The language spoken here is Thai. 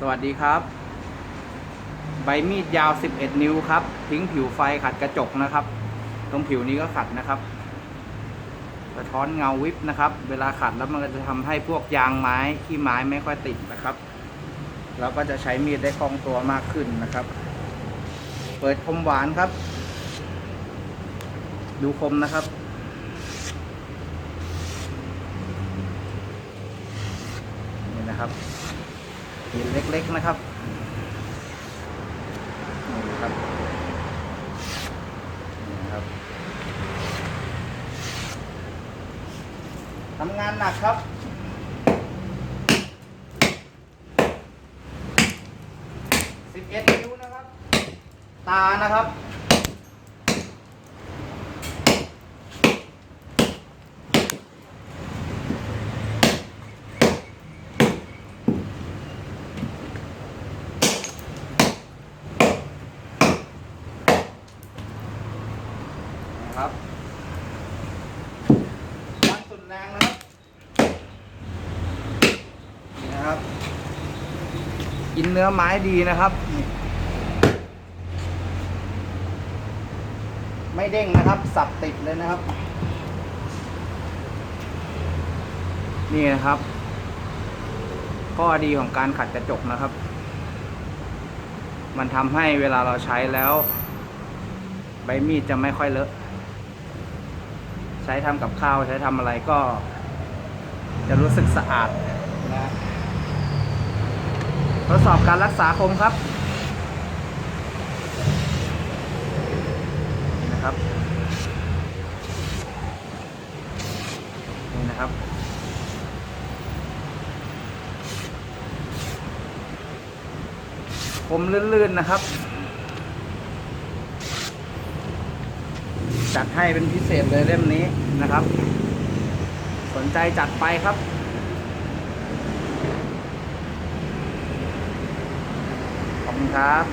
สวัสดีครับ ใบมีดยาว 11 นิ้วครับ ทิ้งผิวไฟขัดกระจกนะครับ ตรงผิวนี้ก็ขัดนะครับสะท้อนเงาวิบนะครับ เวลาขัดแล้วมันก็จะทำให้พวกยางไม้ขี้ไม้ไม่ค่อยติดนะครับ เราก็จะใช้มีดได้คล่องตัวมากขึ้นนะครับ เปิดคมหวานครับ ดูคมนะครับนี่นะครับ หินเล็กๆนะครับนี่ครับนี่ครับทำงานหนักครับสิบเอ็ดนิ้วนะครับ ตานะครับ ครับวัดสุดแรงนะครับ นี่นะครับ กินเนื้อไม้ดีนะครับ ไม่เด้งนะครับ สับติดเลยนะครับ นี่นะครับ ข้อดีของการขัดกระจกนะครับ มันทำให้เวลาเราใช้แล้ว ใบมีดจะไม่ค่อยเลอะ ใช้ทำกับข้าวใช้ทำอะไรก็ จะรู้สึกสะอาดนะทดสอบการรักษาคมครับนี่นะครับนี่นะครับคมลื่นๆนะครับ จัดให้เป็นพิเศษเลยเล่มนี้นะครับ สนใจจัดไปครับขอบคุณครับ